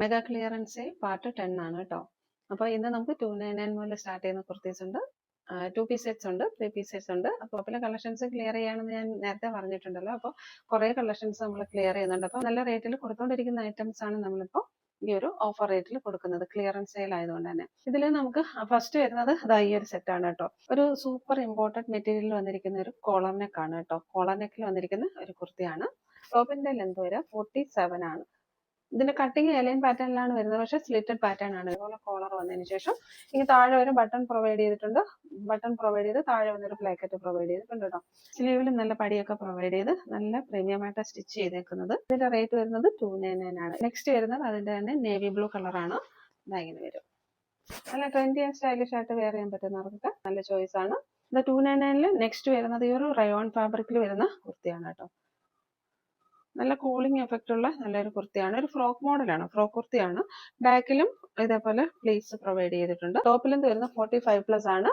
Mega clearance part ten ആണ് കേട്ടോ. അപ്പോൾ ഇന്ന് നമുക്ക് ടു നയൻ നയൻ മുതൽ സ്റ്റാർട്ട് ചെയ്യുന്ന കുർത്തീസ് ഉണ്ട്. ടു പീസ് സെറ്റ്സ് ഉണ്ട് ത്രീ പീസ് സെറ്റ്സ് ഉണ്ട്. അപ്പോൾ പല കളക്ഷൻസ് ക്ലിയർ ചെയ്യാണെന്ന് ഞാൻ നേരത്തെ പറഞ്ഞിട്ടുണ്ടല്ലോ. അപ്പോൾ കുറേ കളക്ഷൻസ് നമ്മൾ ക്ലിയർ ചെയ്യുന്നുണ്ട്. അപ്പോൾ നല്ല റേറ്റിൽ കൊടുത്തുകൊണ്ടിരിക്കുന്ന ഐറ്റംസ് ആണ് നമ്മളിപ്പോൾ ഈ ഒരു ഓഫർ റേറ്റിൽ കൊടുക്കുന്നത്. ക്ലിയറൻസ് സെയിൽ ആയതുകൊണ്ട് തന്നെ. ഇതിൽ നമുക്ക് ഫസ്റ്റ് വരുന്നത് ഇതാ ഈ ഒരു സെറ്റ് ആണ് കേട്ടോ. ഒരു സൂപ്പർ ഇമ്പോർട്ടന്റ് മെറ്റീരിയൽ വന്നിരിക്കുന്ന ഒരു കോളർ നെക്ക് ആണ് കേട്ടോ. കോളർ നെക്കിൽ വന്നിരിക്കുന്ന ഒരു കുർത്തിയാണ്. ടോപ്പിന്റെ ലെങ്ത് വരെ ഫോർട്ടി സെവൻ ആണ്. ഇതിന്റെ കട്ടിങ് എലൈൻ പാറ്റേണിലാണ് വരുന്നത്. പക്ഷെ സ്ലിറ്റഡ് പാറ്റേൺ ആണ്. ഇതുപോലെ കോളർ വന്നതിന് ശേഷം ഇനി താഴെ ഒരു ബട്ടൺ പ്രൊവൈഡ് ചെയ്തിട്ടുണ്ട്. ബട്ടൺ പ്രൊവൈഡ് ചെയ്ത് താഴെ വന്നൊരു പ്ലേക്കറ്റ് പ്രൊവൈഡ് ചെയ്തിട്ടുണ്ട് കേട്ടോ സ്ലീവിലും നല്ല പടിയൊക്കെ പ്രൊവൈഡ് ചെയ്ത് നല്ല പ്രീമിയം ആയിട്ട് സ്റ്റിച്ച് ചെയ്തേക്കുന്നത്. ഇതിന്റെ റേറ്റ് വരുന്നത് ടു നയൻ നയൻ ആണ്. നെക്സ്റ്റ് വരുന്നത് അതിന്റെ തന്നെ നേവി ബ്ലൂ കളറാണ് ഇങ്ങനെ വരും. നല്ല ട്രെൻഡി ആൻഡ് സ്റ്റൈലിഷ് ആയിട്ട് വെയർ ചെയ്യാൻ പറ്റുന്നവർക്കൊക്കെ നല്ല ചോയ്സ് ആണ്. ഇത് ടു നയൻ നയനിൽ നെക്സ്റ്റ് വരുന്നത് ഈ ഒരു റയോൺ ഫാബ്രിക്കിൽ വരുന്ന കുർത്തിയാണ് കേട്ടോ നല്ല കൂളിംഗ് എഫക്റ്റ് ഉള്ള നല്ലൊരു കുർത്തിയാണ്. ഒരു ഫ്രോക്ക് മോഡലാണ് ഫ്രോക്ക് കുർത്തിയാണ്. ബാക്കിലും ഇതേപോലെ പ്ലേസ് പ്രൊവൈഡ് ചെയ്തിട്ടുണ്ട്. ടോപ്പിലും വരുന്ന ഫോർട്ടി ഫൈവ് പ്ലസ് ആണ്.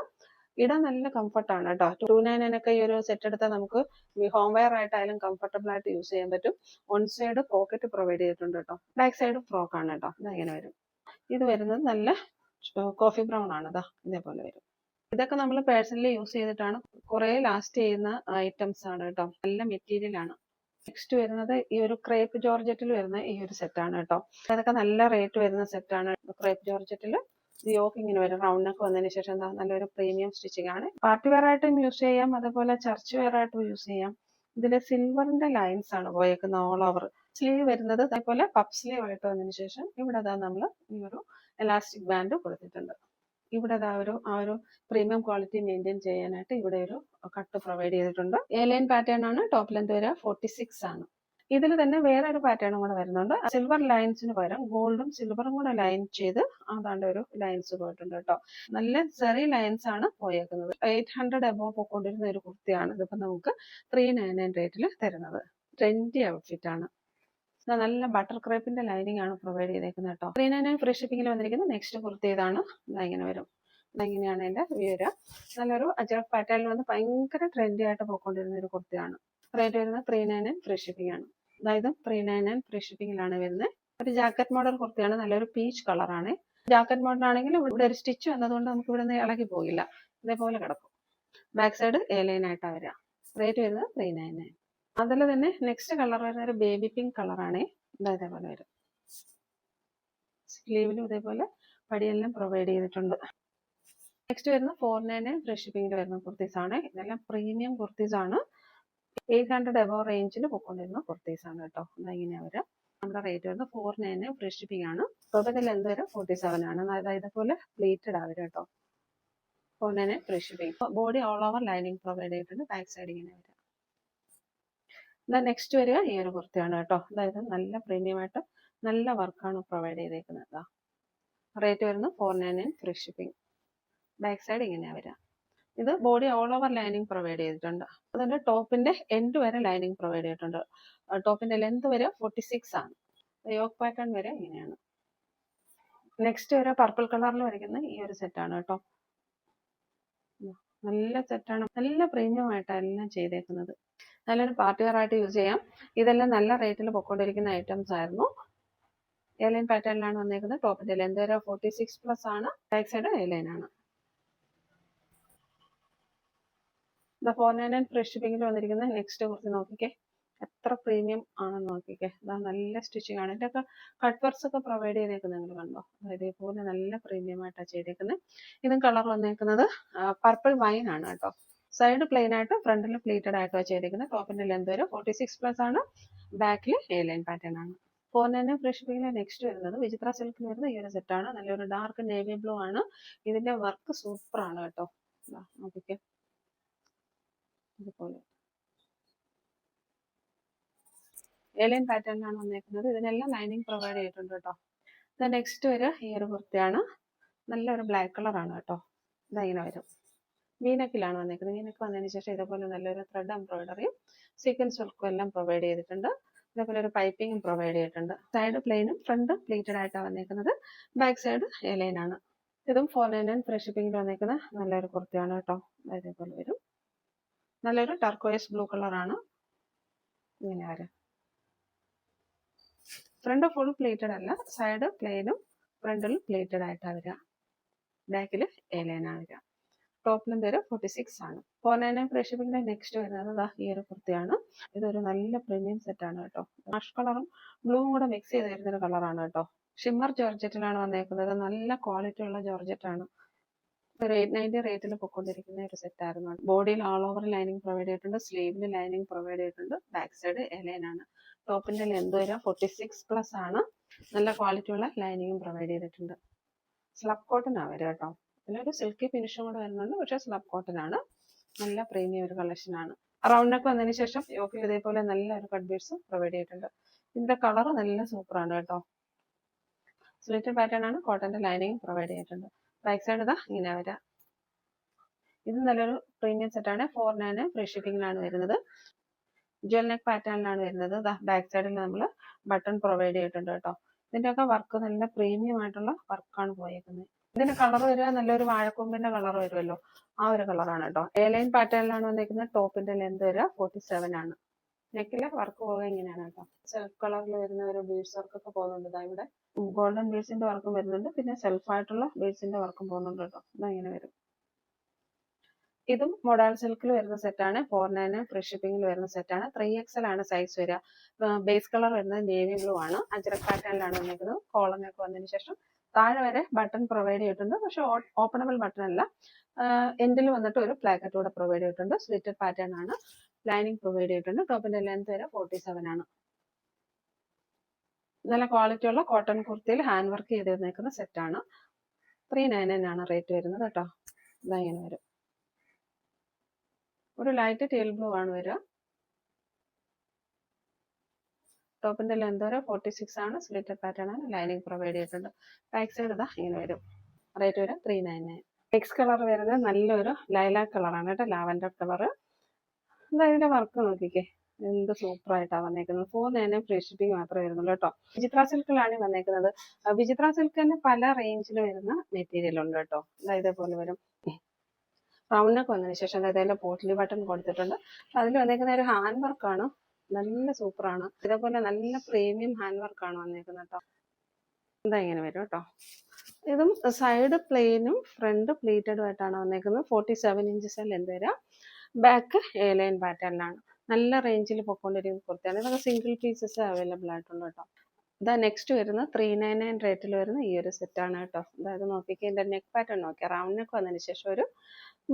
ഇടാൻ നല്ല കംഫർട്ട് ആണ് കേട്ടോ ടു നയൻ നയനൊക്കെ ഈ ഒരു സെറ്റ് എടുത്താൽ നമുക്ക് ഹോം വെയർ ആയിട്ടായാലും കംഫർട്ടബിൾ ആയിട്ട് യൂസ് ചെയ്യാൻ പറ്റും. വൺ സൈഡ് പോക്കറ്റ് പ്രൊവൈഡ് ചെയ്തിട്ടുണ്ട് കേട്ടോ ബാക്ക് സൈഡ് ഫ്രോക്ക് ആണ് കേട്ടോ ഇതങ്ങനെ വരും. ഇത് വരുന്നത് നല്ല കോഫി ബ്രൗൺ ആണ്. ഇതാ ഇതേപോലെ വരും. ഇതൊക്കെ നമ്മൾ പേഴ്സണലി യൂസ് ചെയ്തിട്ടാണ് കുറെ ലാസ്റ്റ് ചെയ്യുന്ന ഐറ്റംസ് ആണ് കേട്ടോ നല്ല മെറ്റീരിയൽ ആണ്. നെക്സ്റ്റ് വരുന്നത് ഈ ഒരു ക്രേപ്പ് ജോർജറ്റിൽ വരുന്ന ഈ ഒരു സെറ്റാണ് കേട്ടോ. അതൊക്കെ നല്ല റേറ്റ് വരുന്ന സെറ്റാണ് ക്രേപ്പ് ജോർജറ്റിൽ യോക്ക് ഇങ്ങനെ വരും. റൗണ്ട് ഒക്കെ വന്നതിന് ശേഷം എന്താ നല്ലൊരു പ്രീമിയം സ്റ്റിച്ചിങ് ആണ്. പാർട്ടി വെയർ ആയിട്ടും യൂസ് ചെയ്യാം. അതുപോലെ ചർച്ച് വെയർ ആയിട്ടും യൂസ് ചെയ്യാം. ഇതിൽ സിൽവറിന്റെ ലൈൻസ് ആണ് പോയേക്കുന്നത് ഓൾ ഓവർ സ്ലീവ് വരുന്നത് അതേപോലെ പപ്പ് സ്ലീവ് ആയിട്ട് വന്നതിന് ശേഷം ഇവിടെ അതാ നമ്മൾ ഈ ഒരു എലാസ്റ്റിക് ബാൻഡ് കൊടുത്തിട്ടുണ്ട്. ഇവിടെ ആ ഒരു ആ ഒരു പ്രീമിയം ക്വാളിറ്റി മെയിന്റെയിൻ ചെയ്യാനായിട്ട് ഇവിടെ ഒരു കട്ട് പ്രൊവൈഡ് ചെയ്തിട്ടുണ്ട്. എ ലൈൻ പാറ്റേൺ ആണ് ടോപ്പ് ലെന്ത് വരെ ഫോർട്ടി സിക്സ് ആണ്. ഇതിൽ തന്നെ വേറെ ഒരു പാറ്റേണും കൂടെ വരുന്നുണ്ട്. സിൽവർ ലൈൻസിന് പകരം ഗോൾഡും സിൽവറും കൂടെ ലൈൻ ചെയ്ത് അതാണ്ട് ഒരു ലൈൻസ് പോയിട്ടുണ്ട് കേട്ടോ. നല്ല ചെറിയ ലൈൻസ് ആണ് പോയേക്കുന്നത്. എയ്റ്റ് ഹൺഡ്രഡ് എബോവ് പോയിക്കൊണ്ടിരുന്ന ഒരു കുർത്തിയാണ് ഇതിപ്പോ നമുക്ക് ത്രീ നയൻ നയൻ റേറ്റിൽ തരുന്നത്. ട്രെൻഡി ഔട്ട്ഫിറ്റ് ആണ്. നല്ല ബട്ടർ ക്രേപ്പിന്റെ ലൈനിങ് ആണ് പ്രൊവൈഡ് ചെയ്തേക്കുന്നത് കേട്ടോ. ത്രീ നയൻ നയൻ ഫ്രീ ഷിപ്പിംഗിൽ വന്നിരിക്കുന്ന നെക്സ്റ്റ് കുർത്തി ഇതാണ് ഇങ്ങനെ വരും. ഇങ്ങനെയാണ് എന്റെ വിവര നല്ലൊരു അജാബ് പാറ്റേണിൽ വന്ന് ഭയങ്കര ട്രെൻഡി ആയിട്ട് പോയിക്കൊണ്ടിരുന്ന ഒരു കുർത്തിയാണ്. റേറ്റ് വരുന്നത് three nine nine free shipping ആണ്. അതായത് ത്രീ നയൻ നയൻ ഫ്രീ ഷിപ്പിംഗിലാണ് വരുന്നത്. ഒരു ജാക്കറ്റ് മോഡൽ കുർത്തിയാണ്. നല്ലൊരു പീച്ച് കളറാണ് ജാക്കറ്റ് മോഡൽ ആണെങ്കിൽ ഇവിടെ ഒരു സ്റ്റിച്ച് വന്നതുകൊണ്ട് നമുക്ക് ഇവിടെ നിന്ന് ഇളകി പോകില്ല. ഇതേപോലെ കിടക്കും. ബാക്ക് സൈഡ് എ ലൈൻ ആയിട്ടാണ് വരിക. റേറ്റ് വരുന്നത് ത്രീ നയൻ നയൻ അതിൽ തന്നെ നെക്സ്റ്റ് കളർ വരുന്ന ഒരു ബേബി പിങ്ക് കളറാണ് ഇതേപോലെ വരും. സ്ലീവിലും ഇതേപോലെ പടിയെല്ലാം പ്രൊവൈഡ് ചെയ്തിട്ടുണ്ട്. നെക്സ്റ്റ് വരുന്ന ഫോർ നയൻ നയൻ ഫ്രഷ് ഷിപ്പിംഗിൽ വരുന്ന കുർത്തീസ് ആണ്. ഇതെല്ലാം പ്രീമിയം കുർത്തീസ് ആണ്. എയ്റ്റ് ഹൺഡ്രഡ് എബോ റേഞ്ചിൽ പൊക്കൊണ്ടിരുന്ന കുർത്തീസ് ആണ് കേട്ടോ. ഇങ്ങനെയാ വരാം. നമ്മുടെ റേറ്റ് വരുന്നത് four nine nine fresh shipping ആണ്. ടോട്ടൽ ലെന്ത് വരെ? ഫോർട്ടി സെവൻ ആണ്. അതായത് ഇതുപോലെ പ്ലേറ്റഡ് ആവരും കേട്ടോ. Four nine nine fresh shipping body all over lining provide ചെയ്തിട്ടുണ്ട്. ബാക്ക് സൈഡ് ഇങ്ങനെ ഇതാ നെക്സ്റ്റ് വരിക ഈ ഒരു കുർത്തിയാണ് കേട്ടോ. അതായത് നല്ല പ്രീമിയമായിട്ട് നല്ല വർക്കാണ് പ്രൊവൈഡ് ചെയ്തേക്കുന്നത് റേറ്റ് വരുന്നത് four nine nine free shipping back side ഇങ്ങനെയാണ് വരിക. ഇത് body all over lining provide ചെയ്തിട്ടുണ്ട്. അതിന്റെ ടോപ്പിന്റെ എൻഡ് വരെ ലൈനിങ് പ്രൊവൈഡ് ചെയ്തിട്ടുണ്ട്. ടോപ്പിന്റെ ലെങ്ത് വരെ ഫോർട്ടി സിക്സ് ആണ്. യോക്ക് പാറ്റേൺ വരെ ഇങ്ങനെയാണ്. നെക്സ്റ്റ് വരെ പർപ്പിൾ കളറിൽ വരയ്ക്കുന്ന ഈ ഒരു സെറ്റാണ് കേട്ടോ. നല്ല സെറ്റാണ് നല്ല പ്രീമിയം ആയിട്ടാണ് എല്ലാം ചെയ്തേക്കുന്നത്. നല്ലൊരു പാർട്ടി വെയർ ആയിട്ട് യൂസ് ചെയ്യാം. ഇതെല്ലാം നല്ല റേറ്റിൽ പൊക്കോണ്ടിരിക്കുന്ന ഐറ്റംസ് ആയിരുന്നു. എയർലൈൻ പാറ്റേണിലാണ് വന്നേക്കുന്നത്. ടോപ്പിന്റെ ലെന്ത് വരെ ഫോർട്ടി സിക്സ് പ്ലസ് ആണ് ബാക്ക് സൈഡ് എയർലൈൻ ആണ്. The four nine nine fresh ഷിപ്പിംഗിൽ വന്നിരിക്കുന്ന നെക്സ്റ്റ് കുറച്ച് നോക്കിക്കേ. എത്ര പ്രീമിയം ആണെന്ന് നോക്കിക്കേ. ഇതാ നല്ല സ്റ്റിച്ചിങ് ആണ്. ഇതിന്റെയൊക്കെ കട്ട് വർക്ക്സ് ഒക്കെ പ്രൊവൈഡ് ചെയ്തേക്കുന്നത് നിങ്ങൾ കണ്ടോ? ഇതേപോലെ നല്ല പ്രീമിയം ആയിട്ടാണ് ചെയ്തേക്കുന്നത് ഇതും കളർ വന്നേക്കുന്നത് പർപ്പിൾ വൈൻ ആണ് കേട്ടോ. സൈഡ് പ്ലെയിൻ ആയിട്ട് ഫ്രണ്ടിൽ പ്ലീറ്റഡ് ആയിട്ട് വെച്ചിരിക്കുന്നത് ടോപ്പിന്റെ ലെന്ത് വരും ഫോർട്ടി സിക്സ് പ്ലസ് ആണ്. ബാക്കിൽ എ ലൈൻ പാറ്റേൺ ആണ്. നയൻ ഫ്രഷ് ഷിപ്പിംഗിലെ നെക്സ്റ്റ് വരുന്നത് വിചിത്ര സിൽക്കിൽ വരുന്ന ഈ ഒരു സെറ്റ് ആണ്. നല്ലൊരു ഡാർക്ക് നേവി ബ്ലൂ ആണ്. ഇതിന്റെ വർക്ക് സൂപ്പർ ആണ് കേട്ടോ. നോക്കിക്കേ. ഇതുപോലെ. പാറ്റേൺ പാറ്റേണിലാണ് വന്നേക്കുന്നത്. ഇതിനെല്ലാം ലൈനിങ് പ്രൊവൈഡ് ചെയ്തിട്ടുണ്ട് കേട്ടോ. നെക്സ്റ്റ് വരെ ഈ ഒരു കുർത്തിയാണ്. നല്ലൊരു ബ്ലാക്ക് കളറാണ് കേട്ടോ. ഇതങ്ങനെ വരും. വീനക്കിലാണ് വന്നേക്കുന്നത്. വീനക്ക് വന്നതിന് ശേഷം ഇതേപോലെ നല്ലൊരു ത്രെഡ് എംബ്രോയിഡറിയും സീക്വൻസ് വർക്കും എല്ലാം പ്രൊവൈഡ് ചെയ്തിട്ടുണ്ട്. ഇതേപോലെ ഒരു പൈപ്പിംഗും പ്രൊവൈഡ് ചെയ്തിട്ടുണ്ട്. സൈഡ് പ്ലെയിനും ഫ്രണ്ട് പ്ലീറ്റഡ് ആയിട്ടാണ് വന്നേക്കുന്നത്. ബാക്ക് സൈഡ് എലൈനാണ് ഇതും ഫോർ നയൻ നയൻ ഫ്രീ ഷിപ്പിംഗിൽ വന്നേക്കുന്ന നല്ലൊരു കുർത്തിയാണ് കേട്ടോ ഇതേപോലെ വരും. നല്ലൊരു ടർക്കോയസ് ബ്ലൂ കളറാണ് ഇങ്ങനെ വരും. ഫ്രണ്ട് ഫുൾ പ്ലേറ്റഡ് അല്ല സൈഡ് പ്ലെയിനും ഫ്രണ്ടിൽ പ്ലേറ്റഡ് ആയിട്ടാണ് വരിക. ബാക്കിൽ എലൈനാണ് ലൈനാണ് വരിക. ടോപ്പിലും തരും ഫോർട്ടി സിക്സ് ആണ്. ഫോർ നയൻ നയൻ പ്രേക്ഷപ്പിന്റെ നെക്സ്റ്റ് വരുന്നത് ഈ ഒരു കുർത്തിയാണ്. ഇതൊരു നല്ല പ്രീമിയം സെറ്റ് ആണ് കേട്ടോ. ആഷ് കളറും ബ്ലൂവും കൂടെ മിക്സ് ചെയ്ത് വരുന്ന ഒരു കളറാണ് കേട്ടോ. ഷിമ്മർ ജോർജറ്റിലാണ് വന്നേക്കുന്നത്. നല്ല ക്വാളിറ്റി ഉള്ള ജോർജറ്റ് ആണ്. എയ്റ്റ് നയന്റി റേറ്റിൽ പൊക്കോണ്ടിരിക്കുന്ന ഒരു സെറ്റ് ആയിരുന്നു ബോഡിയിൽ ഓൾ ഓവർ ലൈനിങ് പ്രൊവൈഡ് ചെയ്തിട്ടുണ്ട്. സ്ലീവിന് ലൈനിങ് പ്രൊവൈഡ് ചെയ്തിട്ടുണ്ട്. ബാക്ക് സൈഡ് എലൈൻ ആണ്. ടോപ്പിന്റെ ലെന്ത് വരാം ഫോർട്ടി സിക്സ് പ്ലസ് ആണ്. നല്ല ക്വാളിറ്റി ഉള്ള ലൈനിങ്ങും പ്രൊവൈഡ് ചെയ്തിട്ടുണ്ട്. സ്ലബ് കോട്ടനാണ് വരിക കേട്ടോ. ഇതിലൊരു സിൽക്കി ഫിനിഷും കൂടെ വരുന്നുണ്ട്. പക്ഷേ സ്ലബ് കോട്ടൺ ആണ്. നല്ല പ്രീമിയം ഒരു കളക്ഷൻ ആണ്. റൗണ്ട് നെക്ക് വന്നതിന് ശേഷം യോക്കിൽ ഇതേപോലെ നല്ല ഒരു കട്ട് ബീഡ്സ് പ്രൊവൈഡ് ചെയ്തിട്ടുണ്ട്. ഇതിന്റെ കളർ നല്ല സൂപ്പർ ആണ് കേട്ടോ. സ്ലിറ്റഡ് പാറ്റേൺ ആണ് കോട്ടന്റെ ലൈനിങ് പ്രൊവൈഡ് ചെയ്തിട്ടുണ്ട്. ബാക്ക് സൈഡ് ഇതാ ഇങ്ങനെ വരാം. ഇത് നല്ലൊരു പ്രീമിയം സെറ്റ് ആണ്. ഫോർ നയൻ ഫ്രീ ഷിപ്പിംഗിലാണ് വരുന്നത്. ജ്വൽ നെക്ക് പാറ്റേണിലാണ് വരുന്നത്. ബാക്ക് സൈഡിൽ നമ്മൾ ബട്ടൺ പ്രൊവൈഡ് ചെയ്തിട്ടുണ്ട് കേട്ടോ. ഇതിന്റെയൊക്കെ വർക്ക് നല്ല പ്രീമിയം ആയിട്ടുള്ള വർക്കാണ് പോയേക്കുന്നത്. ഇതിന്റെ കളർ വരിക നല്ലൊരു വാഴക്കൊമ്പിന്റെ കളർ വരുമല്ലോ. ആ ഒരു കളറാണ് കേട്ടോ എ ലൈൻ പാറ്റേണിലാണ് വന്നിരിക്കുന്നത്. ടോപ്പിന്റെ ലെന്ത് വരിക ഫോർട്ടി സെവൻ ആണ് നെക്കിലെ വർക്ക് പോകുക ഇങ്ങനെയാണ് കേട്ടോ സെൽഫ് കളറിൽ വരുന്ന ഒരു ബീഡ്സ് വർക്കൊക്കെ പോകുന്നുണ്ട്. ഇവിടെ ഗോൾഡൻ ബീഡ്സിന്റെ വർക്കും വരുന്നുണ്ട്. പിന്നെ സെൽഫ് ആയിട്ടുള്ള ബീഡ്സിന്റെ വർക്കും പോകുന്നുണ്ട് കേട്ടോ ഇതാ ഇങ്ങനെ വരും. ഇതും മൊഡാൾ സിൽക്കിൽ വരുന്ന സെറ്റാണ് ഫോർ നയൻ ഫ്രീ ഷിപ്പിംഗിൽ വരുന്ന സെറ്റാണ് ത്രീ എക്സൽ ആണ് സൈസ് വരിക. ബേസ് കളർ വരുന്നത് നേവി ബ്ലൂ ആണ്. അജറക് പാറ്റേണിലാണ് വന്നിരിക്കുന്നത്. കോളനൊക്കെ വന്നതിന് ശേഷം താഴെ വരെ ബട്ടൺ പ്രൊവൈഡ് ചെയ്തിട്ടുണ്ട്. പക്ഷെ ഓപ്പണബിൾ ബട്ടൺ അല്ല. എൻഡിൽ വന്നിട്ട് ഒരു പ്ലാക്കറ്റ് കൂടെ പ്രൊവൈഡ് ചെയ്തിട്ടുണ്ട്. സ്ലിറ്റഡ് പാറ്റേൺ ആണ്. ലൈനിങ് പ്രൊവൈഡ് ചെയ്തിട്ടുണ്ട്. ടോപ്പിന്റെ ലെങ്ത് വരെ ഫോർട്ടി സെവൻ ആണ്. നല്ല ക്വാളിറ്റി ഉള്ള കോട്ടൺ കുർത്തിയിൽ ഹാൻഡ് വർക്ക് ചെയ്ത് നിൽക്കുന്ന സെറ്റാണ് ത്രീ നയൻ നയൻ ആണ് റേറ്റ് വരുന്നത് കേട്ടോ. ഇതാ ഇങ്ങനെ വരും. ഒരു ലൈറ്റ് ടേൽ ബ്ലൂ ആണ് വരിക. ടോപ്പിന്റെ ലെന്ത് വരെ ഫോർട്ടി സിക്സ് ആണ്. സ്ലിറ്റഡ് പാറ്റേൺ ആണ്. ലൈനിങ് പ്രൊവൈഡ് ചെയ്തിട്ടുണ്ട്. ബാക്ക് സൈഡ് ഇതാ ഇങ്ങനെ വരും. റേറ്റ് വരും three nine nine next colour വരുന്നത് നല്ലൊരു ലൈലാക്ക് കളറാണ് കേട്ടോ. ലാവൻഡർ കളർ ഇതിന്റെ വർക്ക് നോക്കിക്കേ? എന്ത് സൂപ്പർ ആയിട്ടാണ് വന്നേക്കുന്നത്. ഫോർ നയനും ഫ്രീ ഷിപ്പിംഗ് മാത്രമേ വരുന്നുള്ളൂ കേട്ടോ. വിചിത്ര സിൽക്കിലാണ് വന്നേക്കുന്നത്. വിചിത്ര സിൽക്ക് തന്നെ പല റേഞ്ചിൽ വരുന്ന മെറ്റീരിയൽ ഉണ്ട് കേട്ടോ. ഇതേപോലെ വരും. റൗണ്ടൊക്കെ വന്നതിന് ശേഷം അതായത് പോട്ടിലി ബട്ടൺ കൊടുത്തിട്ടുണ്ട്. അതിൽ വന്നേക്കുന്ന ഒരു ഹാൻഡ് വർക്കാണ് നല്ല സൂപ്പറാണ്. ഇതേപോലെ നല്ല പ്രീമിയം ഹാൻഡ് ആണ് വന്നേക്കുന്നത് കേട്ടോ എന്താ ഇങ്ങനെ വരും കേട്ടോ ഇതും സൈഡ് പ്ലെയിനും ഫ്രണ്ട് പ്ലീറ്റഡും ആയിട്ടാണ് വന്നേക്കുന്നത്. ഫോർട്ടി സെവൻ ഇഞ്ചസ് ലെന്ത് വരാം. ബാക്ക് എ ലൈൻ പാറ്റേണിലാണ് നല്ല റേഞ്ചിൽ പൊക്കോണ്ടിരിക്കുന്ന കുർത്തിയാണ്. ഇതൊക്കെ സിംഗിൾ പീസസ് അവൈലബിൾ ആയിട്ടുണ്ട് കേട്ടോ ഇതാ നെക്സ്റ്റ് വരുന്ന ത്രീ നയൻ നയൻ റേറ്റിൽ വരുന്ന ഈ ഒരു സെറ്റാണ് കേട്ടോ. അതായത് നോക്കിക്കേ എന്റെ നെക്ക് പാറ്റേൺ നോക്കിയാൽ റൗണ്ട് നെക്ക് വന്നതിന് ശേഷം ഒരു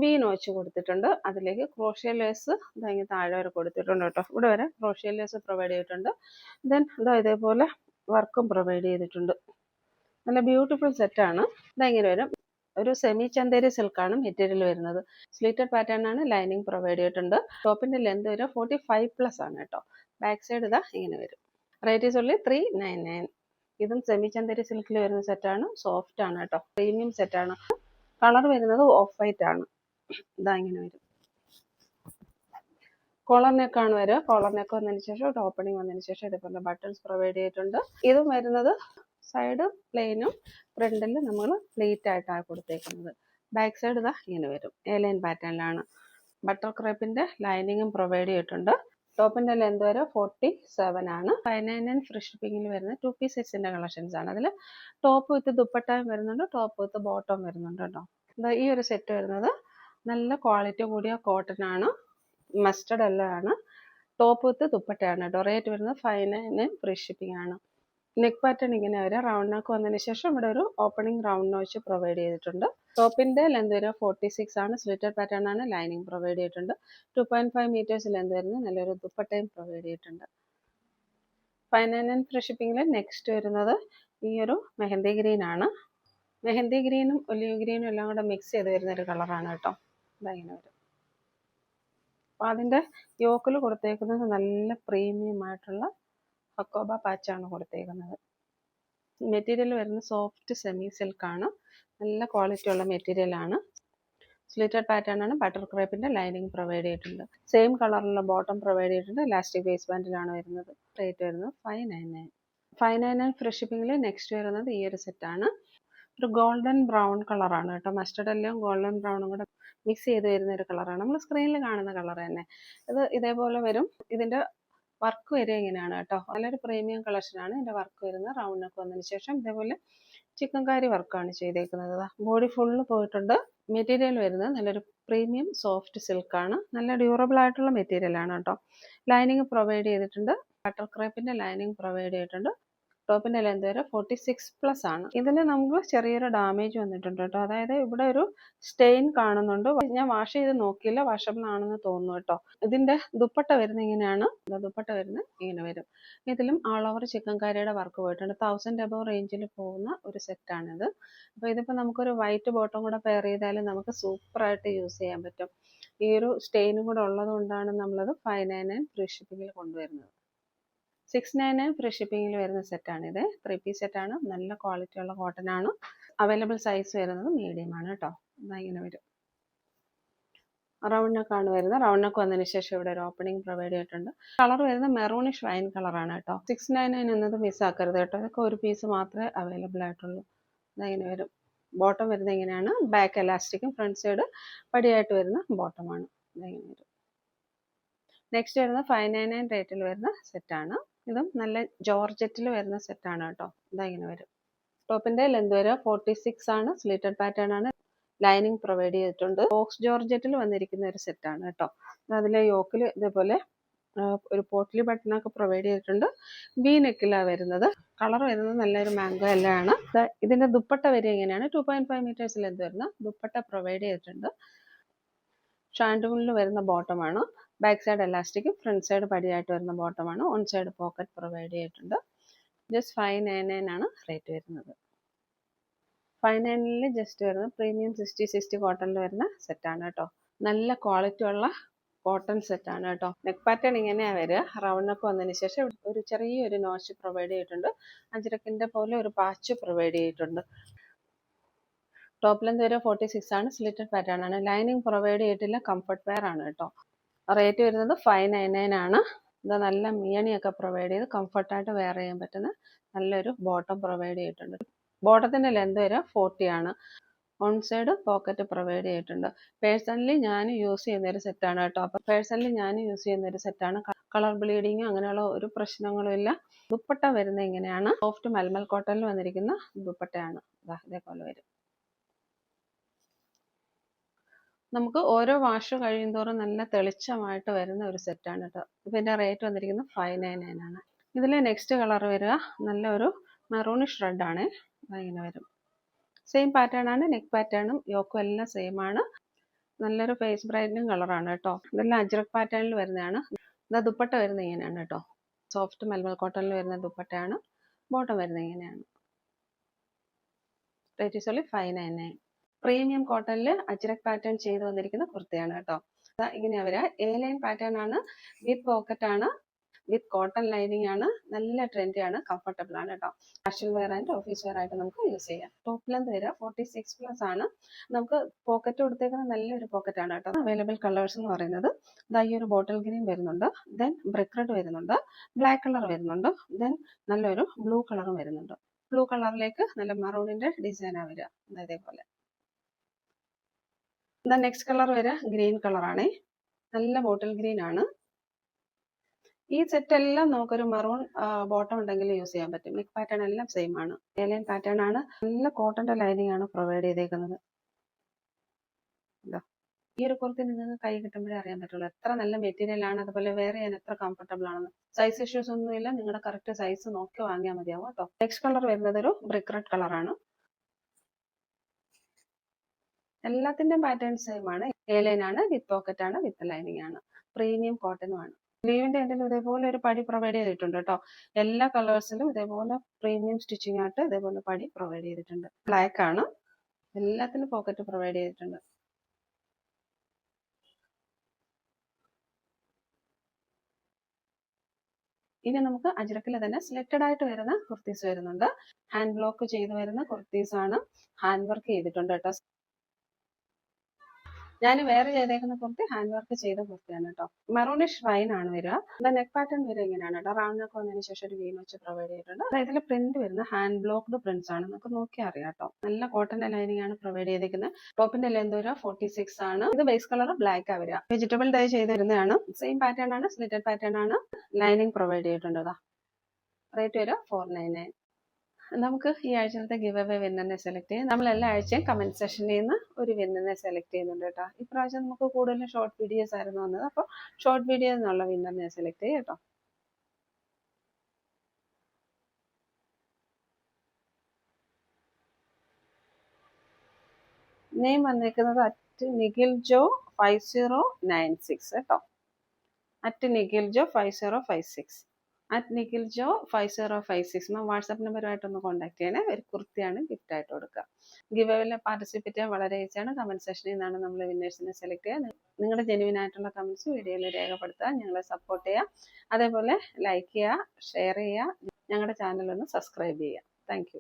വി നോച്ച് കൊടുത്തിട്ടുണ്ട്. അതിലേക്ക് ക്രോഷ്യ ലേസ് ഇതായി താഴെ വരെ കൊടുത്തിട്ടുണ്ട് കേട്ടോ. ഇവിടെ വരെ ക്രോഷ്യ ലേസ് പ്രൊവൈഡ് ചെയ്തിട്ടുണ്ട്. ദെൻ ഇതാ ഇതേപോലെ വർക്കും പ്രൊവൈഡ് ചെയ്തിട്ടുണ്ട്. നല്ല ബ്യൂട്ടിഫുൾ സെറ്റാണ് ഇതാ ഇങ്ങനെ വരും. ഒരു സെമി ചന്തേരി സിൽക്കാണ് മെറ്റീരിയൽ വരുന്നത്. സ്ലീറ്റഡ് പാറ്റേൺ ആണ് ലൈനിങ് പ്രൊവൈഡ് ചെയ്തിട്ടുണ്ട്. ടോപ്പിന്റെ ലെന്ത് വരെ ഫോർട്ടി ഫൈവ് പ്ലസ് ആണ് കേട്ടോ. ബാക്ക് സൈഡ് ഇതാ ഇങ്ങനെ വരും. Rate is only three nine nine. ഇതും സെമി ചന്തരി സിൽക്കിൽ വരുന്ന സെറ്റാണ് സോഫ്റ്റ് ആണ് കേട്ടോ. പ്രീമിയം സെറ്റാണ് കളർ വരുന്നത് ഓഫ് വൈറ്റ് ആണ്. ഇതാ ഇങ്ങനെ വരും. കോളർ നെക്കാണ് വരിക. കോളർ നെക്ക് വന്നതിന് ശേഷം ഓപ്പണിംഗ് വന്നതിന് ശേഷം ഇതേപോലെ ബട്ടൺസ് പ്രൊവൈഡ് ചെയ്തിട്ടുണ്ട്. ഇതും വരുന്നത് സൈഡ് പ്ലെയിനും ഫ്രണ്ടിൽ നമ്മൾ പ്ലേറ്റ് ആയിട്ടാണ് കൊടുത്തേക്കുന്നത്. ബാക്ക് സൈഡ് ഇതാ ഇങ്ങനെ വരും. എ ലൈൻ പാറ്റേണിലാണ് ബട്ടർ ക്രേപ്പിന്റെ ലൈനിങ്ങും പ്രൊവൈഡ് ചെയ്തിട്ടുണ്ട്. ടോപ്പിന്റെ ലെന്ത് വരെ ഫോർട്ടി സെവൻ ആണ്. ഫൈവ് നയൻ നയൻ ഫ്രീ ഷിപ്പിംഗിൽ വരുന്ന ടു പീസ് സെറ്റ്സിന്റെ കളക്ഷൻസ് ആണ്. അതിൽ ടോപ്പ് വിത്ത് ദുപ്പട്ടയും വരുന്നുണ്ട് ടോപ്പ് വിത്ത് ബോട്ടം വരുന്നുണ്ട് കേട്ടോ. ഈ ഒരു സെറ്റ് വരുന്നത് നല്ല ക്വാളിറ്റി കൂടിയ കോട്ടൺ ആണ് മസ്റ്റർഡ് എല്ലാം ആണ്. ടോപ്പ് വിത്ത് ദുപ്പട്ടയാണ് കേട്ടോ. റേറ്റ് വരുന്നത് five nine nine free shipping ആണ്. നെക്ക് പാറ്റേൺ ഇങ്ങനെ വരെ. റൗണ്ട് നെക്ക് വന്നതിന് ശേഷം ഇവിടെ ഒരു ഓപ്പണിംഗ് റൗണ്ട് നോച്ച് പ്രൊവൈഡ് ചെയ്തിട്ടുണ്ട്. ടോപ്പിന്റെ ലെന്ത് വരിക ഫോർട്ടി സിക്സ് ആണ്. സ്ലിറ്റഡ് പാറ്റേൺ ആണ് ലൈനിങ് പ്രൊവൈഡ് ചെയ്തിട്ടുണ്ട്. Two point five metres length വരുന്ന നല്ലൊരു ദുപ്പട്ടയും പ്രൊവൈഡ് ചെയ്തിട്ടുണ്ട്. ഫൈവ് നയൻ ഫ്രീ നെക്സ്റ്റ് വരുന്നത് ഈ ഒരു മെഹന്തി ഗ്രീൻ ആണ്. മെഹന്തി ഗ്രീനും ഒലിവ് ഗ്രീനും എല്ലാം കൂടെ മിക്സ് ചെയ്ത് വരുന്ന ഒരു കളറാണ് കേട്ടോ. ഇതങ്ങനെ വരും. അപ്പോൾ അതിന്റെ യോക്കിൽ കൊടുത്തേക്കുന്നത് നല്ല പ്രീമിയം ആയിട്ടുള്ള ഹക്കോബ പാച്ചാണ് കൊടുത്തേക്കുന്നത്. മെറ്റീരിയൽ വരുന്ന സോഫ്റ്റ് സെമി സിൽക്കാണ് നല്ല ക്വാളിറ്റി ഉള്ള മെറ്റീരിയൽ ആണ്. സ്ലിറ്റഡ് പാറ്റേൺ ആണ്. ബട്ടർ ക്രേപ്പിന്റെ ലൈനിങ് പ്രൊവൈഡ് ചെയ്തിട്ടുണ്ട് സെയിം കളറിലുള്ള ബോട്ടം പ്രൊവൈഡ് ചെയ്തിട്ടുണ്ട്. ലാസ്റ്റിക് ബേസ് ബാൻഡിലാണ് വരുന്നത്. റേറ്റ് വരുന്നത് five nine nine five nine nine fresh ഷിപ്പിംഗിൽ next വരുന്നത് ഈ ഒരു സെറ്റാണ് ഒരു ഗോൾഡൻ ബ്രൗൺ കളറാണ് കേട്ടോ. മസ്റ്റർഡ് എല്ലാം ഗോൾഡൻ ബ്രൗണും കൂടെ മിക്സ് ചെയ്ത് വരുന്ന ഒരു കളറാണ് നമ്മൾ സ്ക്രീനിൽ കാണുന്ന കളർ തന്നെ. ഇത് ഇതേപോലെ വരും. ഇതിന്റെ വർക്ക് വരെ ഇങ്ങനെയാണ് കേട്ടോ. നല്ലൊരു പ്രീമിയം കളക്ഷനാണ് ഇതിന്റെ വർക്ക് വരുന്നത് റൗണ്ട് നെക്ക് വന്നതിന് ശേഷം ഇതേപോലെ ചിക്കൻ കാരി വർക്കാണ് ചെയ്തേക്കുന്നത്. ബോഡി ഫുള്ള് പോയിട്ടുണ്ട്. മെറ്റീരിയൽ വരുന്നത് നല്ലൊരു പ്രീമിയം സോഫ്റ്റ് സിൽക്കാണ് നല്ല ഡ്യൂറബിൾ ആയിട്ടുള്ള മെറ്റീരിയലാണ് കേട്ടോ. ലൈനിങ് പ്രൊവൈഡ് ചെയ്തിട്ടുണ്ട്. ബട്ടർ ക്രേപ്പിന്റെ ലൈനിങ് പ്രൊവൈഡ് ചെയ്തിട്ടുണ്ട്. ടോപ്പിന്റെ ലെന്ത് വരെ ഫോർട്ടി സിക്സ് പ്ലസ് ആണ്. ഇതിൽ നമുക്ക് ചെറിയൊരു ഡാമേജ് വന്നിട്ടുണ്ട് കേട്ടോ. അതായത് ഇവിടെ ഒരു സ്റ്റെയിൻ കാണുന്നുണ്ട്. ഞാൻ വാഷ് ചെയ്ത് നോക്കിയില്ല വാഷബിൾ ആണെന്ന് തോന്നുന്നു കേട്ടോ. ഇതിന്റെ ദുപ്പട്ട വരുന്ന ഇങ്ങനെയാണ്. ദുപ്പട്ട വരുന്ന ഇങ്ങനെ വരും. ഇതിലും ആൾ ഓവർ ചിക്കൻ കാരിയുടെ വർക്ക് പോയിട്ടുണ്ട്. തൗസൻഡ് അബവ് റേഞ്ചിൽ പോകുന്ന ഒരു സെറ്റാണിത് അപ്പോൾ ഇതിപ്പോൾ നമുക്കൊരു വൈറ്റ് ബോട്ടം കൂടെ പെയർ ചെയ്താൽ നമുക്ക് സൂപ്പറായിട്ട് യൂസ് ചെയ്യാൻ പറ്റും. ഈ ഒരു സ്റ്റെയിനും കൂടെ ഉള്ളത് കൊണ്ടാണ് നമ്മളത് ഫൈവ് നയൻ നയൻ ഫ്രീ ഷിപ്പിങ്ങിൽ കൊണ്ടുവരുന്നത്. സിക്സ് നയൻ ഫ്രീ ഷിപ്പിങ്ങിൽ വരുന്ന സെറ്റാണിത്. ത്രീ പീസ് സെറ്റാണ്. നല്ല ക്വാളിറ്റി ഉള്ള കോട്ടൺ ആണ് അവൈലബിൾ സൈസ് വരുന്നത് മീഡിയം ആണ് കേട്ടോ ഇങ്ങനെ വരും. റൗണ്ട് നെക്കാണ് വരുന്നത്. റൗണ്ട് നെക്ക് വന്നതിന് ശേഷം ഇവിടെ ഒരു ഓപ്പണിംഗ് പ്രൊവൈഡ് ചെയ്തിട്ടുണ്ട്. കളർ വരുന്നത് മെറൂണിഷ് വൈൻ കളറാണ് കേട്ടോ. സിക്സ് നയൻ നയൻ എന്നത് മിസ് ആക്കരുത് കേട്ടോ. ഇതൊക്കെ ഒരു പീസ് മാത്രമേ അവൈലബിൾ ആയിട്ടുള്ളൂ. ഇതാ ഇങ്ങനെ വരും. ബോട്ടം വരുന്നത് ഇങ്ങനെയാണ്. ബാക്ക് എലാസ്റ്റിക്കും ഫ്രണ്ട് സൈഡ് പടിയായിട്ട് വരുന്ന ബോട്ടമാണ് ഇതാ ഇങ്ങനെ വരും. നെക്സ്റ്റ് വരുന്നത് ഫൈവ് നയൻ നയൻ റേറ്റിൽ വരുന്ന സെറ്റാണ് ഇതും നല്ല ജോർജറ്റിൽ വരുന്ന സെറ്റാണ് കേട്ടോ. ഇതാ ഇങ്ങനെ വരും. ടോപ്പിന്റെ ലെന്ത് വരെ ഫോർട്ടി സിക്സ് ആണ്. സ്ലീറ്റഡ് പാറ്റേൺ ആണ്. ലൈനിങ് പ്രൊവൈഡ് ചെയ്തിട്ടുണ്ട്. ബോക്സ് ജോർജറ്റിൽ വന്നിരിക്കുന്ന ഒരു സെറ്റാണ് കേട്ടോ. അതിലെ യോക്കിൽ ഇതേപോലെ ഒരു ബട്ടൺ ബട്ടണൊക്കെ പ്രൊവൈഡ് ചെയ്തിട്ടുണ്ട്. വി നെക്കിലാണ് വരുന്നത്. കളർ വരുന്നത് നല്ലൊരു മാംഗോ എല്ലാണ് ഇതിന്റെ ദുപ്പട്ട വരെ എങ്ങനെയാണ്? ടു പോയിന്റ് ഫൈവ് മീറ്റേഴ്സിൽ എന്ത് വരുന്ന ദുപ്പട്ട പ്രൊവൈഡ് ചെയ്തിട്ടുണ്ട്. ഷാൻഡൂണിൽ വരുന്ന ബോട്ടമാണ് ബാക്ക് സൈഡ് എലാസ്റ്റിക്കും ഫ്രണ്ട് സൈഡ് പടിയായിട്ട് വരുന്ന ബോട്ടമാണ് ഓൺ സൈഡ് പോക്കറ്റ് പ്രൊവൈഡ് ചെയ്തിട്ടുണ്ട്. ജസ്റ്റ് ഫൈവ് നയൻ നയൻ ആണ് റേറ്റ് വരുന്നത്. ഫൈവ് നയനിൽ ജസ്റ്റ് വരുന്ന പ്രീമിയം സിക്സ്റ്റി സിക്സ്റ്റി കോട്ടണിൽ വരുന്ന സെറ്റാണ് കേട്ടോ. നല്ല ക്വാളിറ്റി ഉള്ള കോട്ടൺ സെറ്റാണ് കേട്ടോ. നെക്ക് പാറ്റേൺ ഇങ്ങനെയാണ് വരിക. റൗണ്ട് നെക്ക് വന്നതിന് ശേഷം ഒരു ചെറിയൊരു നോച്ച് പ്രൊവൈഡ് ചെയ്തിട്ടുണ്ട്. അഞ്ചരക്കിന്റെ പോലെ ഒരു പാച്ച് പ്രൊവൈഡ് ചെയ്തിട്ടുണ്ട്. ടോപ്പ് ലെന്ത് വരെ ഫോർട്ടി സിക്സ് ആണ്. സ്ലിറ്റഡ് പാറ്റേൺ ആണ്. ലൈനിങ് പ്രൊവൈഡ് ചെയ്തിട്ടില്ല. കംഫർട്ട് വെയർ ആണ് കേട്ടോ. റേറ്റ് വരുന്നത് ഫൈവ് നയൻ നയൻ ആണ്. ഇത് നല്ല മീണിയൊക്കെ പ്രൊവൈഡ് ചെയ്ത് കംഫർട്ടായിട്ട് വെയർ ചെയ്യാൻ പറ്റുന്ന നല്ലൊരു ബോട്ടം പ്രൊവൈഡ് ചെയ്തിട്ടുണ്ട്. ബോട്ടത്തിന്റെ ലെന്ത് വരെ ഫോർട്ടി ആണ്. വൺ സൈഡ് പോക്കറ്റ് പ്രൊവൈഡ് ചെയ്തിട്ടുണ്ട്. പേഴ്സണലി ഞാൻ യൂസ് ചെയ്യുന്ന ഒരു സെറ്റാണ് കേട്ടോ. അപ്പം പേഴ്സണലി ഞാൻ യൂസ് ചെയ്യുന്ന ഒരു സെറ്റാണ് കളർ ബ്ലീഡിങ് അങ്ങനെയുള്ള ഒരു പ്രശ്നങ്ങളും ഇല്ല. ദുപ്പട്ട വരുന്നത് ഇങ്ങനെയാണ്. സോഫ്റ്റ് മൽമൽ കോട്ടണിൽ വന്നിരിക്കുന്ന ദുപ്പട്ടയാണ്. ഇതേപോലെ വരും. നമുക്ക് ഓരോ വാഷ് കഴിയുന്തോറും നല്ല തെളിച്ചമായിട്ട് വരുന്ന ഒരു സെറ്റാണ് കേട്ടോ ഇതിന്റെ റേറ്റ് വന്നിരിക്കുന്നത് ഫൈവ് നയൻ നയൻ ആണ്. ഇതിലെ നെക്സ്റ്റ് കളർ വരിക നല്ല ഒരു മെറൂണിഷ് ആണ്. ഇങ്ങനെ വരും. സെയിം പാറ്റേൺ ആണ് നെക്ക് പാറ്റേണും യോക്കും എല്ലാം സെയിം ആണ്. നല്ലൊരു ഫേസ് ബ്രൈറ്റിനും കളറാണ് കേട്ടോ ഇതെല്ലാം അജ്രക് പാറ്റേണിൽ വരുന്നതാണ്. ഇതാ ദുപ്പട്ട വരുന്നത് ഇങ്ങനെയാണ് കേട്ടോ സോഫ്റ്റ് മൽമൽ കോട്ടണിൽ വരുന്ന ദുപ്പട്ടയാണ്. ബോട്ടം വരുന്നത് ഇങ്ങനെയാണ്. Rate only five nine nine premium കോട്ടണിൽ അജ്രക് പാറ്റേൺ ചെയ്ത് വന്നിരിക്കുന്ന കുർത്തയാണ് കേട്ടോ. ഇങ്ങനെയാ വരിക എ ലൈൻ പാറ്റേൺ ആണ് വിത്ത് പോക്കറ്റ് ആണ് വിത്ത് കോട്ടൺ ലൈനിങ് ആണ് നല്ല ട്രെൻഡി ആണ് കംഫർട്ടബിൾ ആണ് കേട്ടോ. Casual wear and office wear ആയിട്ട് നമുക്ക് യൂസ് ചെയ്യാം. ടോപ്പ് ലെന്ത് വരിക ഫോർട്ടി സിക്സ് പ്ലസ് ആണ്. നമുക്ക് പോക്കറ്റ് കൊടുത്തേക്കുന്ന നല്ലൊരു പോക്കറ്റ് ആണ് കേട്ടോ. അവൈലബിൾ കളേഴ്സ് എന്ന് പറയുന്നത്. ഈ ഒരു ബോട്ടിൽ ഗ്രീൻ വരുന്നുണ്ട്. ദെൻ ബ്രിക്ക് റെഡ് വരുന്നുണ്ട്. ബ്ലാക്ക് കളർ വരുന്നുണ്ട്. ദെൻ നല്ലൊരു ബ്ലൂ കളറും വരുന്നുണ്ട്. ബ്ലൂ കളറിലേക്ക് നല്ല മറൂണിന്റെ ഡിസൈനാണ് വരിക. ഇതേപോലെ. ദാ നെക്സ്റ്റ് കളർ വരെ ഗ്രീൻ കളറാണേ നല്ല ബോട്ടിൽ ഗ്രീൻ ആണ്. ഈ സെറ്റ് എല്ലാം നമുക്കൊരു മറൂൺ ബോട്ടം ഉണ്ടെങ്കിൽ യൂസ് ചെയ്യാൻ പറ്റും. നെക്ക് പാറ്റേൺ എല്ലാം സെയിം ആണ്. ഏലൈൻ പാറ്റേൺ ആണ്. നല്ല കോട്ടന്റെ ലൈനിങ് ആണ് പ്രൊവൈഡ് ചെയ്തേക്കുന്നത്. ഈ ഒരു കുർത്തി നിങ്ങൾക്ക് കൈ കിട്ടുമ്പോഴേ അറിയാൻ പറ്റുള്ളൂ. എത്ര നല്ല മെറ്റീരിയൽ ആണ്. അതുപോലെ വേറെ ചെയ്യാൻ എത്ര കംഫർട്ടബിൾ ആണെന്ന്. സൈസ് ഇഷ്യൂസ് ഒന്നുമില്ല. നിങ്ങളുടെ കറക്റ്റ് സൈസ് നോക്കി വാങ്ങിയാൽ മതിയാവും കേട്ടോ. നെക്സ്റ്റ് കളർ വരുന്നത് ഒരു ബ്രിക്ക് റെഡ് കളറാണ് എല്ലാത്തിന്റെയും പാറ്റേൺ സെയിം ആണ്. എ ലൈൻ ആണ് വിത്ത് പോക്കറ്റ് ആണ് വിത്ത് ലൈനിങ് ആണ്. പ്രീമിയം കോട്ടനും ആണ്. സ്ലീവിന്റെ എന്തെങ്കിലും ഇതേപോലെ ഒരു പടി പ്രൊവൈഡ് ചെയ്തിട്ടുണ്ട് കേട്ടോ എല്ലാ കളേഴ്സിലും ഇതേപോലെ പ്രീമിയം സ്റ്റിച്ചിങ് ആയിട്ട് ഇതേപോലെ പടി പ്രൊവൈഡ് ചെയ്തിട്ടുണ്ട്. ബ്ലാക്ക് ആണ്. എല്ലാത്തിനും പോക്കറ്റ് പ്രൊവൈഡ് ചെയ്തിട്ടുണ്ട്. ഇനി നമുക്ക് അജ്രക്കിൽ തന്നെ സെലക്റ്റഡ് ആയിട്ട് വരുന്ന കുർത്തീസ് വരുന്നുണ്ട്. ഹാൻഡ് ബ്ലോക്ക് ചെയ്ത് വരുന്ന കുർത്തീസ് ആണ് ഹാൻഡ് വർക്ക് ചെയ്തിട്ടുണ്ട് കേട്ടോ ഞാൻ വേറെ ചെയ്തേക്കുന്ന കുർത്തി ഹാൻഡ് വർക്ക് ചെയ്ത കുർത്തിയാണ് കേട്ടോ മെറൂണിഷ് വൈൻ ആണ് വരിക. നെക്ക് പാറ്റേൺ വരെ ഇങ്ങനെയാണ് കേട്ടോ റൗണ്ട് നെക്ക് വന്നതിന് ശേഷം ഒരു വീം വെച്ച് പ്രൊവൈഡ് ചെയ്തിട്ടുണ്ട്. അതായത് പ്രിന്റ് വരുന്ന ഹാൻഡ് ബ്ലോക്ക്ഡ് പ്രിന്റ്സ് ആണ്. നമുക്ക് നോക്കി അറിയാം കേട്ടോ നല്ല കോട്ടന്റെ ലൈനിങ് ആണ് പ്രൊവൈഡ് ചെയ്തിരിക്കുന്നത് ടോപ്പിന്റെ ലെന്ത് വരിക. ഫോർട്ടി സിക്സ് ആണ്. ഇത് ബേസ് കളർ ബ്ലാക്ക് ആ വരിക. വെജിറ്റബിൾ ഡൈ ചെയ്ത് വരുന്നതാണ്. സെയിം പാറ്റേൺ ആണ്. സ്ലിറ്റഡ് പാറ്റേൺ ആണ്. ലൈനിങ് പ്രൊവൈഡ് ചെയ്തിട്ടുണ്ട് റേറ്റ് വരിക. ഫോർ നയൻ നയൻ നമുക്ക് ഈ ആഴ്ചത്തെ ഗിവ് അവേ വിന്നനെ സെലക്ട് ചെയ്യാം. നമ്മൾ എല്ലാ ആഴ്ചയും കമന്റ് സെഷനിൽ നിന്ന് ഒരു വിന്നനെ സെലക്ട് ചെയ്യുന്നുണ്ട് കേട്ടോ. ഇപ്രാവശ്യം നമുക്ക് കൂടുതലും ഷോർട്ട് വീഡിയോസ് ആയിരുന്നു വന്നത്. അപ്പോൾ ഷോർട്ട് വീഡിയോ എന്നുള്ള വിന്നറിനെ സെലക്ട് ചെയ്യാം കേട്ടോ. നെയിം വന്നേക്കുന്നത് at Nikhil Jo five zero nine six കേട്ടോ. At Nikhil Jo five zero five six at Nikhil Jo five zero five six ma'am WhatsApp നമ്പറുമായിട്ടൊന്ന് contact ചെയ്യണേ. ഒരു കുർത്തിയാണ് ഗിഫ്റ്റ് ആയിട്ട് കൊടുക്കുക. ഗിവ് അവേയിൽ പാർട്ടിസിപ്പേറ്റ് ചെയ്യാൻ വളരെ ഈസിയാണ് കമന്റ് സെക്ഷനിൽ നിന്നാണ് നമ്മൾ വിന്നേഴ്സിനെ സെലക്ട് ചെയ്യുക. നിങ്ങളുടെ ജെനുവിൻ ആയിട്ടുള്ള കമന്റ്സ് വീഡിയോയിൽ രേഖപ്പെടുത്തുക. ഞങ്ങളെ സപ്പോർട്ട് ചെയ്യുക. അതേപോലെ ലൈക്ക് ചെയ്യുക ഷെയർ ചെയ്യുക. ഞങ്ങളുടെ ചാനൽ ഒന്ന് സബ്സ്ക്രൈബ് ചെയ്യുക. താങ്ക്